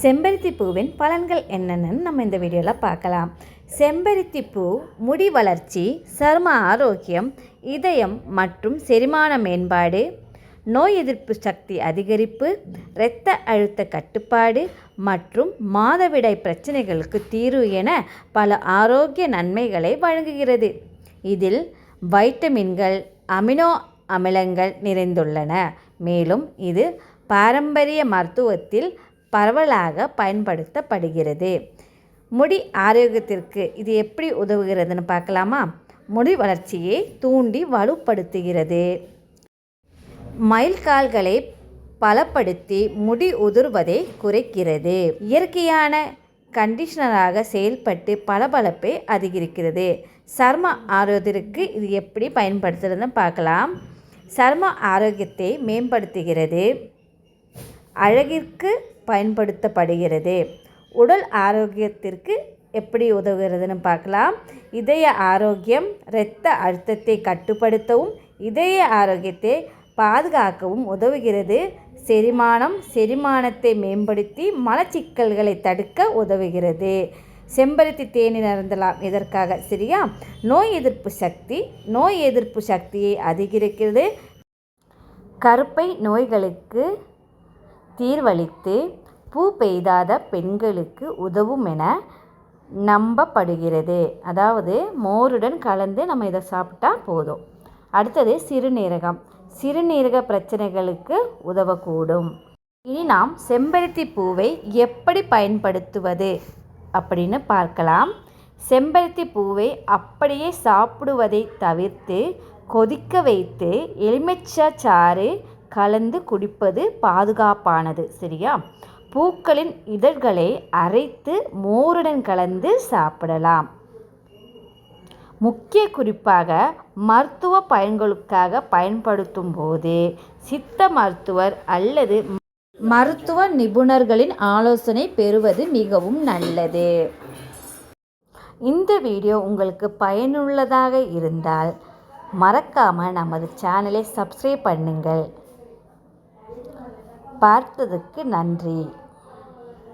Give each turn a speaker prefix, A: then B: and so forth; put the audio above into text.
A: செம்பருத்தி பூவின் பலன்கள் என்னென்னு நம்ம இந்த வீடியோவில் பார்க்கலாம். செம்பருத்தி பூ முடி வளர்ச்சி சரும ஆரோக்கியம் இதயம் மற்றும் செரிமான மேம்பாடு நோய் எதிர்ப்பு சக்தி அதிகரிப்பு இரத்த அழுத்த கட்டுப்பாடு மற்றும் மாதவிடாய் பிரச்சனைகளுக்கு தீர்வு என பல ஆரோக்கிய நன்மைகளை வழங்குகிறது. இதில் வைட்டமின்கள் அமினோ அமிலங்கள் நிறைந்துள்ளன. மேலும் இது பாரம்பரிய மருத்துவத்தில் பரவலாக பயன்படுத்தப்படுகிறது. முடி ஆரோக்கியத்திற்கு இது எப்படி உதவுகிறதுன்னு பார்க்கலாமா? முடி வளர்ச்சியை தூண்டி வலுப்படுத்துகிறது. மயில்கால்களை பலப்படுத்தி முடி உதிர்வதை குறைக்கிறது. இயற்கையான கண்டிஷனராக செயல்பட்டு பளபளப்பை அதிகரிக்கிறது. சர்ம ஆரோக்கியத்திற்கு இது எப்படி பயன்படுத்துறதுன்னு பார்க்கலாம். சர்ம ஆரோக்கியத்தை மேம்படுத்துகிறது. அழகிற்கு பயன்படுத்தப்படுகிறது. உடல் ஆரோக்கியத்திற்கு எப்படி உதவுகிறதுன்னு பார்க்கலாம். இதய ஆரோக்கியம் இரத்த அழுத்தத்தை கட்டுப்படுத்தவும் இதய ஆரோக்கியத்தை பாதுகாக்கவும் உதவுகிறது. செரிமானம் செரிமானத்தை மேம்படுத்தி மலச்சிக்கல்களை தடுக்க உதவுகிறது. செம்பருத்தி தேநீர் அருந்தலாம் இதற்காக சரியா நோய் எதிர்ப்பு சக்தி நோய் எதிர்ப்பு சக்தியை அதிகரிக்கிறது. கருப்பை நோய்களுக்கு தீர்வளித்து பூ பெய்தாத பெண்களுக்கு உதவும் என நம்பப்படுகிறது. அதாவது மோருடன் கலந்து நம்ம இதை சாப்பிட்டா போதும். அடுத்தது சிறுநீரகம். சிறுநீரக பிரச்சனைகளுக்கு உதவக்கூடும். இனி நாம் செம்பருத்தி பூவை எப்படி பயன்படுத்துவது அப்படின்னு பார்க்கலாம். செம்பருத்தி பூவை அப்படியே சாப்பிடுவதை தவிர்த்து கொதிக்க வைத்து எலுமிச்சச்சாறு கலந்து குடிப்பது பாதுகாப்பானது சரியா? பூக்களின் இதழ்களை அரைத்து மோருடன் கலந்து சாப்பிடலாம். முக்கிய குறிப்பாக மருத்துவ பயன்களுக்காக பயன்படுத்தும் போது சித்த மருத்துவர் அல்லது மருத்துவ நிபுணர்களின் ஆலோசனை பெறுவது மிகவும் நல்லது. இந்த வீடியோ உங்களுக்கு பயனுள்ளதாக இருந்தால் மறக்காமல் நமது சேனலை சப்ஸ்கிரைப் பண்ணுங்கள். பார்த்ததுக்கு நன்றி.